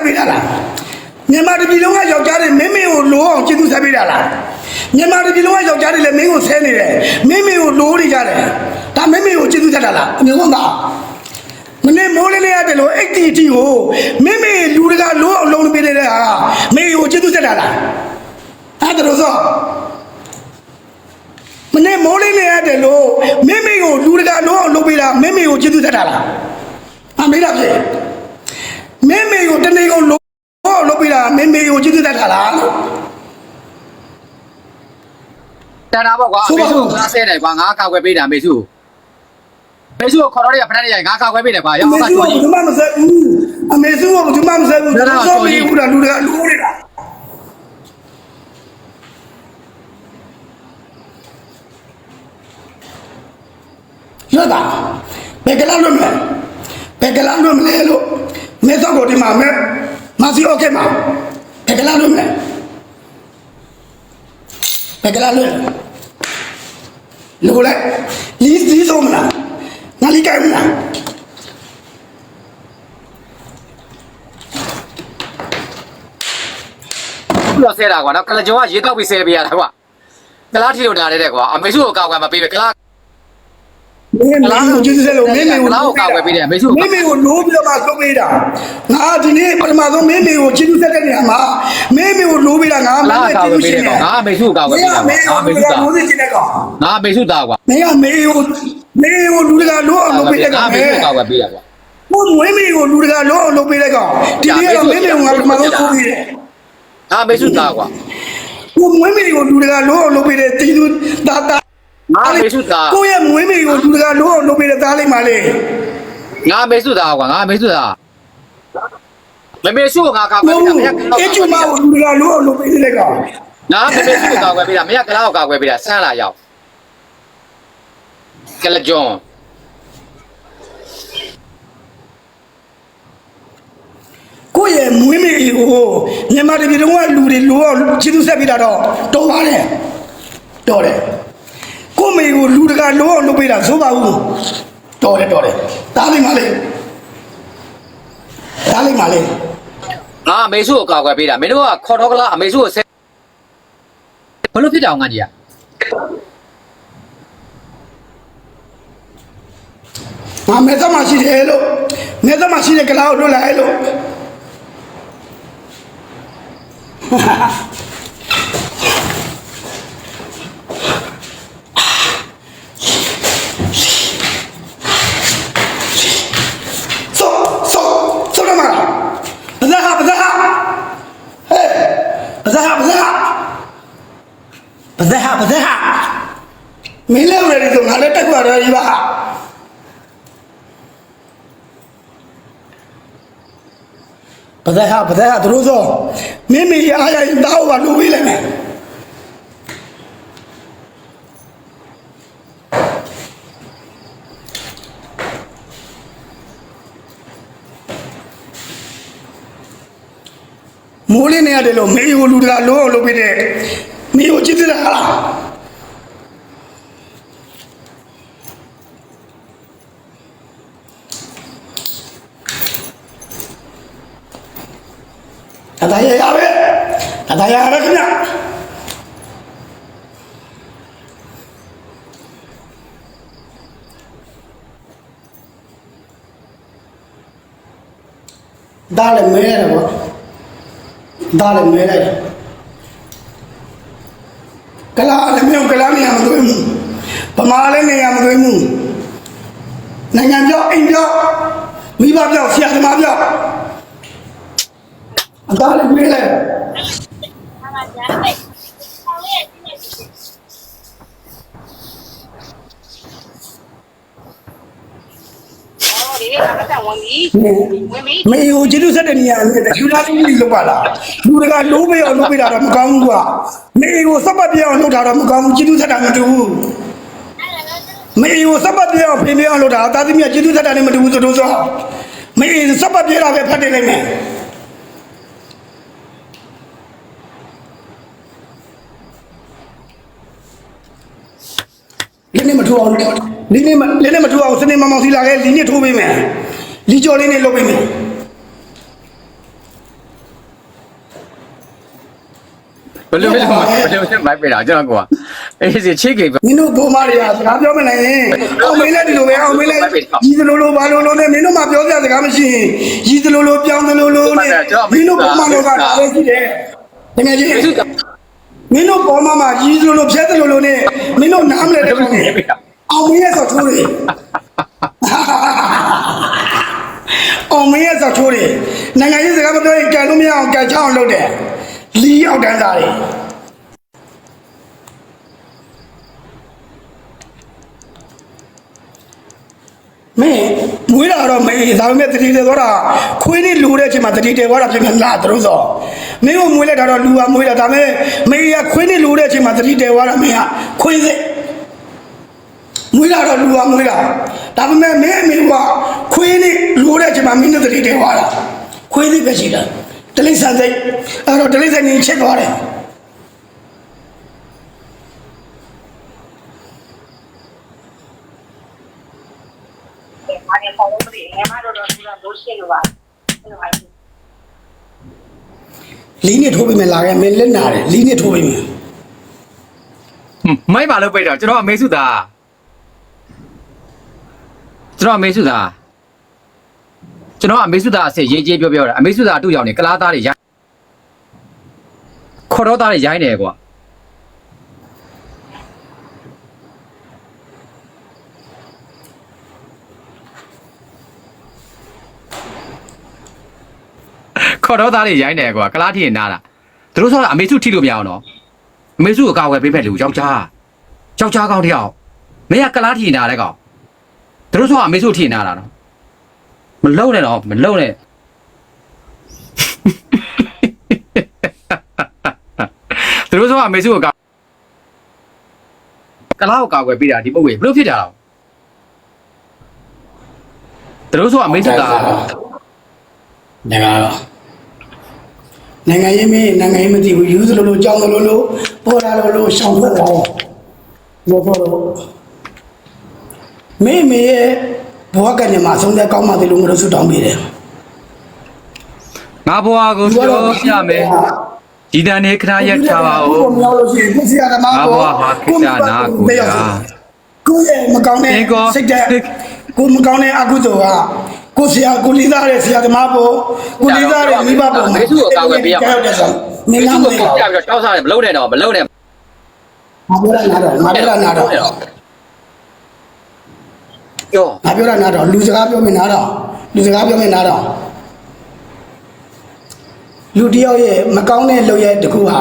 ဆက်ပေးတာလားမြန်မာတပြည်လုံးကယောက်ျားတွေမင်းမင်းကိုလိုအောင်ကျေးဇူးဆက်ပေးတာလားမြန်မာတပြည်လုံးကယောက်ျားတွေလည်းမင်းကိုဆဲနေတယ်မင်းမင်းကိုလိုနေကြတယ်ဒါမင်းမင်းကိုကျေးဇူးဆက်တာလားအမြင်ဆုံးသားမနေ့မိုးလေးလေးရတယ်လို့အိတ်တီတီကိုမင်းမင်းလူတကာလိုအောင်လုံးပေးနေတဲ့ဟာမင်းကိုကျေးဇူးဆက်တာလားအဲ့ဒါလို့ဆိုမနေ့မိုးလေးလေးရတယ်လို့မိမိကိုလူတကာလုံးအောင်လုပ်ပေးတာမိမိကိုကျေးဇူးသက်တာလားအမေးတာဖြစ် မိမိကိုတနေ့ကိုလုံးအောင်လုပ်ပေးတာမိမိကိုကျေးဇူးသက်တာလားလို့တန်တာပေါ့ကွာဆိုအပါမေဦးစုငါဆဲတယ်ကွာငါကောက်ွယ်ပေးတာအမေစုအမေစုကိုခေါ်တော့ရဖက်တဲ့ရိုင်ငါကောက်ွယ်ပေးတယ်ကွာအရောက်မေပါစုကျော်ကကြီးဒီမှာမဆက်ဘူးအမေစုကဒီမှာမဆက်ဘူးဒါတော့ဆိုကျော်ကြီးပြီးဘူးလားလူတကာလူနေတာရတာဘယ်ကလာလွတ်မလဲဘယ်ကလာလွတ်မလဲလို့ မဲစောက်ကိုဒီမှာမဲမစီโอเคမှာဘယ်ကလာလွတ်မလဲဘယ်ကလာလွတ်လို့လဲလီးလီးဆုံးမလားငါလီးကြိုက်မလား ပြီးတော့ဆဲတာကွာနော်ကလကျော်ကရေတောက်ပြီးဆဲပေးရတာကွာကလားထီလို့နားတဲ့ကွာအမေစုကိုကောက်ွယ်မပေးပဲကလား မင်းမင်းကိုကျေးဇူးဆက်လို့မင်းမင်းကိုကလားကိုကောက်ွယ်ပေးတယ်မေစုကိုမင်းမင်းကိုလိုးပြီးတော့မှလုပ်ပေးတာငါဒီနေ့ပထမဆုံးမင်းမင်းကိုကျေးဇူးဆက်တဲ့နေရာမှာမင်းမင်းကိုလိုးပေးတာငါကလားကောက်ွယ်ပေးတယ်ကွာငါအမေစုကိုကောက်ွယ်ပေးတာမင်းငါအမေစုသားလိုးစီချင်တဲ့ကောင်ငါအမေစုသားကွာမင်းကမင်းကိုမင်းကိုလူတကာလိုးအောင်လုပ်ပေးတဲ့ငါကောင်အမေပဲစုကိုကောက်ွယ်ပေးတာကွာဘုံမင်းမင်းကိုလူတကာလိုးအောင်လုပ်ပေးတဲ့ကောင်ဒီနေ့ကတော့မင်းမင်းကိုငါပထမဆုံးလုပ်ပေးတယ်ငါအမေစုသားကွာဘုံမင်းမင်းကိုလူတကာလိုးအောင်လုပ်ပေးတဲ့တီးသူတာတာ ငါအမေစုသားကိုယ့်ရဲ့မွေးမင်းကိုလူတကာလိုးအောင်လုပ်ပေးတဲ့သားလေးမလေးငါအမေစုသားကွာငါအမေစုသားမမေစုကိုငါကောက်ွယ်ဘုံပေးတာမရကလားအချူမကိုလူတကာလိုးအောင်လုပ်ပေးတဲ့ကောင်ငါမမေစုကိုကောက်ွယ်ပေးတာမရကလားကိုကောက်ွယ်ပေးတာဆန်းလာရောက်ကလကျော်ကိုယ့်ရဲ့မွေးမေကိုမြန်မာတပြည်လုံးကလူတွေလိုအောင်ခြေသူဆက်ပြတာတော့တော်ပါတယ်တော်တယ် ကိုယ့်မေကိုလူတကာလိုအောင်လုပ်ပေးတာသို့ပါဘူးတော်တယ်တော်တယ်တားလိမ့်ပါလေတားလိမ့်ပါလေငါအမေစုကိုကောက်ွယ်ပေးတာမင်းတို့ကခေါ်တော့ကလားအမေစုကိုဆဲဘလို့ဖြစ်တောင်ငါကြီးอ่ะငါမဲသမရှိတယ်လို့မဲသမရှိတဲ့ကလာကိုလွတ်လာရဲ့လို့ဆောဆောဆောရမလားဘဇာဟာဘဇာဟာဟဲ့ဘဇာဟာဘဇာဟာဘဇာဟာဘဇာဟာ မင်းလည်းရည်ဆိုငါလည်းတက်ခွာရည်ပါပဇက်ဟာပဇက်ဟာသူတို့ဆိုမင်းမီအားရရင်တောက်ပါလူပေးလိုက်မယ်မိုးလေးနေရတယ်လို့မေကိုလူတကာလုံးအောင်လုပ်ပေးတဲ့မေကိုကြည့်သလားအ တားရရပဲအတားရရခင်ဗျဒါလည်းမဲရတယ်ပေါ့ဒါလည်းမဲလိုက်တယ်ကလာလည်းမြောက်ကလာနေရမသွေးဘူးဗမာလည်းနေရမသွေးဘူးနိုင်ငံပြောအိမ်ပြောမိဘပြောဆရာသမားပြော အသားလည်းမဲလိုက်တယ်ဒီနေ့ကတက်ဝင်ပြီဝင်ပြီမေကိုကျေးဇူးဆက်တဲ့နေရာနဲ့ယူလာပြီးလောက်ပါလားလူတကာလိုးပေးအောင်လုပ်ပေးတာတော့မကောင်းဘူးကွာမေကိုစပတ်ပြအောင်လုပ်တာတော့မကောင်းဘူးကျေးဇူးဆက်တာမတူဘူးမေကိုစပတ်ပြအောင်ပြင်ပြအောင်လုပ်တာတာသမီးကကျေးဇူးဆက်တာနဲ့မတူဘူးဆိုတော့ဆိုမေစပတ်ပြတာပဲဖတ်တယ်လိုက်မယ် လက်နဲ့မထိုးအောင်လင်းနဲ့လက်နဲ့မထိုးအောင်စနေမမောင်စီလာခဲ့လီနဲ့ထိုးပေးမယ်လီကျော်လေးနဲ့လုပ်ပေးမယ်ဘယ်လိုလဲဘယ်လိုချက်မိုက်ပြတာကျွန်တော်ကွာအေးစီချေကိပဲမင်းတို့ဘိုးမတွေကစကားပြောမနိုင်ရင်အောင်မင်းလည်းဒီလိုပဲအောင်မင်းလည်းကြီးသလိုလိုဘာလိုလိုနဲ့မင်းတို့မှပြောပြစကားမရှိရင်ကြီးသလိုလိုပြောင်းသလိုလိုနဲ့မင်းတို့ဘိုးမတွေကဒါပဲရှိတယ်တကယ်ကြီး မေစုကမင်းတို့ပေါ်မှာမှာကြီးသလိုလိုဖြတ်သလိုလိုနဲ့မင်းတို့နားမလဲတဲ့ကောင်တွေအောင်မင်းရဲ့ဆောက်ထိုးတွေအောင်မင်းရဲ့ဆောက်ထိုးတွေနိုင်ငံရေးစကားမပြောရင်ကန်လို့မရအောင်ကန်ချအောင်လုပ်တယ်လီရောက်တန်းစားတွေမင်းမွေးလာတော့မေးဒါပေမဲ့တတိတယ်တော့ခွေးနေလူတဲ့အချိန်မှာတတိတယ်သွားတာပြင်မလားသူတို့ဆို မင်းကိုမွေးလိုက်တာတော့လူကမွေးလာဒါပေမဲ့မေးကခွေးနေလူတဲ့အချိန်မှာတတိတယ်သွားတာမင်းကခွေးစစ်မွေးလာတော့လူကမွေးလာဒါပေမဲ့မင်းအမေကခွေးနေလူတဲ့အချိန်မှာမင်းနဲ့တတိတယ်သွားတာခွေးစစ်ပဲရှိတာတလိษံစိတ်အဲ့တော့တလိษံကြီးချက်သွားတယ်ဘာလဲပေါ်လို့ဒီငါမတို့တော့သူကလို့ရှိလို့ပါအဲ့လိုပါ လီးနဲ့ထိုးပြီးမယ်လာခဲ့မင်းလက်နာတယ်လီးနဲ့ထိုးပြီးမယ်မိုက်ပါလို့ပိတ်တော့ကျွန်တော်အမေစုသားကျွန်တော်အမေစုသားကျွန်တော်အမေစုသားအစစ်ရေးကြီးပြောပြောတာအမေစုသားအတူရောက်နေကလားသားတွေရိုင်းခေါ်တော့သားတွေရိုင်းနေကွာ ခေါ်တော့သားတွေရိုင်းနေကွာကလားထီရင်နားတာသူတို့ဆိုတော့အမေစုထိလို့မရအောင်နော်အမေစုကိုကာဝယ်ပေးဖက်လူယောက်ျားယောက်ျားကောင်းတယောက်မင်းကကလားထီရင်နားတဲ့ကောင်သူတို့ဆိုတော့အမေစုထိရင်နားတာနော်မလုံနဲ့တော့မလုံနဲ့သူတို့ဆိုတော့အမေစုကိုကာကလားကိုကာဝယ်ပေးတာဒီပုတ်ဝေဘလို့ဖြစ်ကြတာသူတို့ဆိုတော့အမေစုကနိုင်ငံတော့ နိုင်ငံရေးမင်းနိုင်ငံရေးမသိဘူးယူသလိုလိုကြောင်းသလိုလိုပေါ်လာလိုလိုရှောင်းထွက်သွားတော့ဘောတော့မင်းမေရဲ့ဘဝကညမှာအဆုံးသက်ကောင်းမှတယ်လို့ငါတို့ဆုတောင်းပေးတယ်ငါဘွားကိုပြောပြမယ်ဒီတန်နေခဏရက်ထားပါဦးမရောက်လို့ရှိရင်ဆရာသမားငါဘွားဟာခိတနာကိုရာကိုရဲ့မကောင်းတဲ့သင်ကောစိတ်တဲ့ကိုမကောင်းတဲ့အကုသိုလ်က ကိုဆရာကိုလေးသားတဲ့ဆရာသမားပေါ်ကိုလေးသားတဲ့မိဘပေါ်မှာမေစုကိုကာကွယ်ပေးရမှာကြောက်တဲ့ဆောင်မမင်းင်းလားမတို့သိကိုဘူးပြပြီးတော့တောက်စားတယ်မလုံးနဲ့တော့မလုံးနဲ့ငါပြောတာနားတော့ငါပြောတာနားတော့ကြောငါပြောတာနားတော့လူစကားပြောမယ်နားတော့လူစကားပြောမယ်နားတော့လူတယောက်ရဲ့မကောင်းတဲ့လုပ်ရဲ့တခုဟာ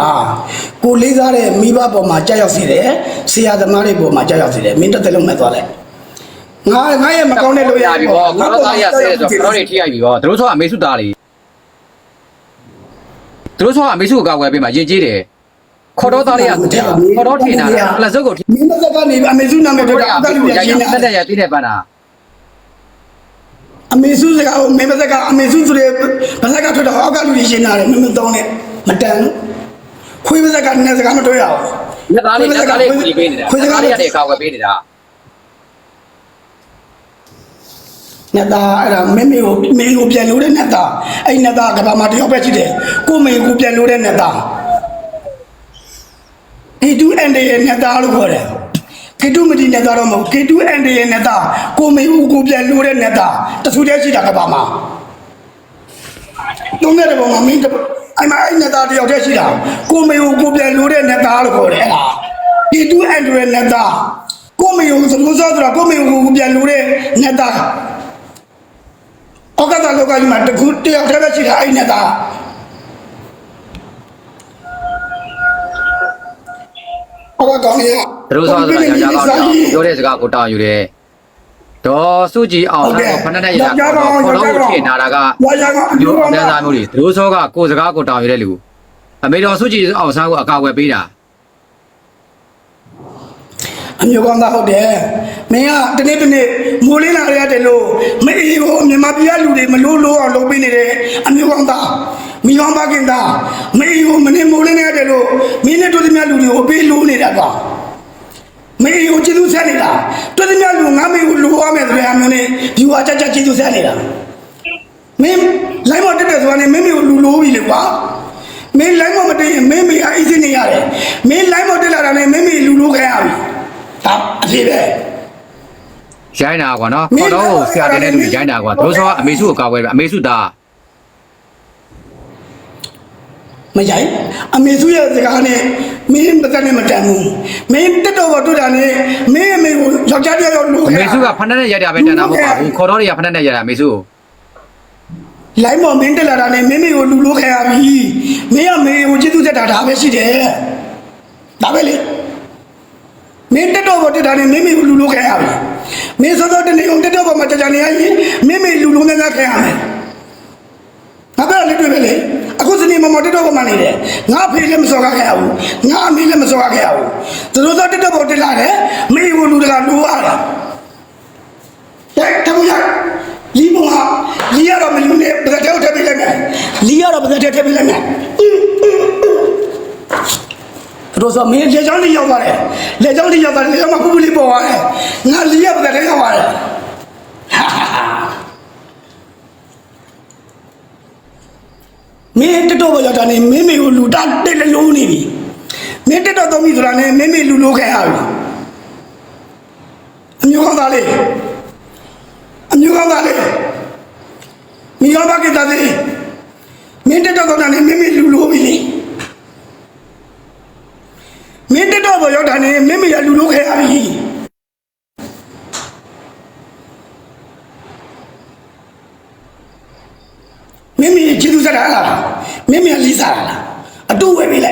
ကိုလေးစားတဲ့မိဘပေါ်မှာကြောက်ရောက်စေတယ်ဆရာသမားတွေပေါ်မှာကြောက်ရောက်စေတယ်မင်းတစ်သက်လုံးမဲ့သွားလိုက် ငါငါရဲ့မကောင်းတဲ့လုပ်ရဲ့ပြီပေါ့ငါတို့သားရဆဲဆိုတော့တွေထိရိုက်ပြီပေါ့တို့ဆိုအမေစုသားတွေတို့ဆိုအမေစုကိုကာကွယ်ပေးမှာရင်ကြီးတယ်ခေါ်တော့သားတွေကခေါ်တော့ထင်တာလက်စုပ်ကိုထိမင်းမစကနေအမေစုနာမည်ပြောတာအတလူရရိုက်ရှင်းတက်တာတက်ရပြည့်တဲ့ပန်းတာအမေစုစကားကိုမင်းမစကအမေစုဆိုတဲ့ဗစကထွက်တော့အောက်ကလူရရှင်းတာတယ်မင်းမသုံးနဲ့မတန်ဘူးခွေးဗစကနဲ့စကားမတွေ့ရဘူးလက်သားလေးလက်သားလေးကိုကြီးပေးနေတာလက်သားလေးတွေကာကွယ်ပေးနေတာ နတ်သားအဲ့ဒါမင်းမေကိုမင်းကိုပြန်လို့တဲ့နတ်သားအဲ့နတ်သားကဘာမှတယောက်ပဲရှိတယ်ကိုမေကိုပြန်လို့တဲ့နတ်သားကေတူအန်ဒီရဲ့နတ်သားလို့ခေါ်တယ်ကေတူမဒီနတ်သားတော့မဟုတ်ကေတူအန်ဒီရဲ့နတ်သားကိုမေကိုကိုပြန်လို့တဲ့နတ်သားတဆူတည်းရှိတာကဘာမှတုံးတဲ့ဘုံမှာမင်းအဲ့မှာအဲ့နတ်သားတယောက်တည်းရှိတာကိုမေကိုကိုပြန်လို့တဲ့နတ်သားလို့ခေါ်တယ်အဲ့ဒါကေတူအန်ဒီရဲ့နတ်သားကိုမေကိုသလိုစားဆိုတာကိုမေကိုကိုပြန်လို့တဲ့နတ်သား ဩကတာလောကကြီးမှာတခုတယောက်တည်းပဲရှိတာအဲ့နဲ့သားဩကကောင်းရဲ့တို့ဆိုတော့ရရကောင်းပြောတဲ့စကားကိုတောင်းယူတယ်ဒေါ်စုကြည်အောင်ဆိုတော့ဖဏနဲ့ရခေါ်တော့ခေါ်တော့ထင်နာတာကဝါရကောင်အဒီမျိုးအကောင်တန်းစားမျိုးတွေသူတို့စောကကိုယ်စကားကိုတောင်းရတဲ့လူအမေတော်စုကြည်အောင်စားကိုအကာအကွယ်ပေးတာ အမျိုးကောင်သားဟုတ်တယ်မင်းကတနေ့တနေ့မိုးလင်းလာရတယ်လို့မအေးကိုမြန်မာပြည်ကလူတွေမလို့လို့အောင်လုပ်ပေးနေတယ်အမျိုးကောင်သားမိကောင်းပါခင်သားမအေးကိုမနေမိုးလင်းနေရတယ်လို့မင်းနဲ့တို့သမီးလူတွေကိုပေးလို့နေတာကွာမေကိုကျေးဇူးဆက်နေတာတွတဲ့မြလူငါမေကိုလိုရမယ်ဆိုတဲ့အမျိုးနဲ့ဒီဟာကြကြကျေးဇူးဆက်နေတာမင်းလိုင်းမတက်တဲ့ဆိုတာနဲ့မင်းမေကိုလူလိုပြီလေကွာမင်းလိုင်းမမတင်ရင်မင်းမေအေးစင်းနေရတယ်မင်းလိုင်းမတက်လာတာနဲ့မင်းမေလူလိုခဲ့ရပြီ ဒါအဖြစ်ပဲရိုင်းတာကွာနော်ခေါ်တော့ဆရာတင်တဲ့လူရိုင်းတာကွာသူတို့ဆိုအမေစုကိုကာကွယ်ပဲအမေစုသားမရိုက်အမေစုရဲ့စကားနဲ့မင်းပတ်သက်နဲ့မတန်ဘူးမင်းတက်တော့ပေါ်တွေ့တာနဲ့မင်းအမေကိုယောက်ျားတစ်ယောက်လိုအခဲ့မေစုကဖဏနဲ့ရိုက်တာပဲတန်တာမဟုတ်ပါဘူးခေါ်တော့တွေကဖဏနဲ့ရိုက်တာအမေစုကိုလိုင်းမော်မင်းတက်လာတာနဲ့မင်းမေကိုလူလိုခဲ့ရပြီမင်းကမေကိုကျေးဇူးတက်တာဒါပဲရှိတယ်ဒါပဲလေ မင်းတက်တော့ပေါ်တက်တာနဲ့မင်းမေကိုလူလိုခဲ့ရပြီမင်းစောစောတနေ့အောင်တက်တော့ပေါ်မှာကြာကြာနေရရင်မင်းမေလူလိုနေတာခဲ့ရမယ်ငါပြောလေတွေ့ပဲလေအခုစနေမမတက်တော့ပေါ်မှာနေတယ်ငါဖေးလည်းမစော်ကားခဲ့ရဘူးငါအမေလည်းမစော်ကားခဲ့ရဘူးသူတို့သောတက်တော့ပေါ်တက်လာတယ်မေကိုလူတကာလိုရတာရိုက်တမရလီမဟာလီရတော့မလူနဲ့ပဇက်ထဲထည့်ပေးလိုက်မယ်လီရတော့ပဇက်ထဲထည့်ပေးလိုက်မယ် တို့ဆိုမင်းလက်ချောင်းလေးရောက်သွားတယ်လက်ချောင်းလေးရောက်သွားတယ်လက်ချောင်းမှာပူပူလေးပေါ်သွားတယ်ငါလီရပဇက်ထဲရောက်သွားတယ်မင်းတက်တော့ရောက်တာနဲ့မင်းမေကိုလူတာတက်လည်းလုံးနေပြီမင်းတက်တော့သုံးပြီဆိုတာနဲ့မင်းမေလူလိုခဲ့ရပြီအမျိုးကောင်းသားလေး အမျိုးကောင်းသားလေးမိယောဘကိတသေးမင်းတက်တော့တော့နဲ့မင်းမလူလိုပြီလေ မင်းတက်တော့တော့ရောက်တာနဲ့မင်းမရလူလိုခဲ့ရပြီမင်းမကျေးဇူးစတာလားမင်းမလီးစားလားအတူဝဲပြီလေ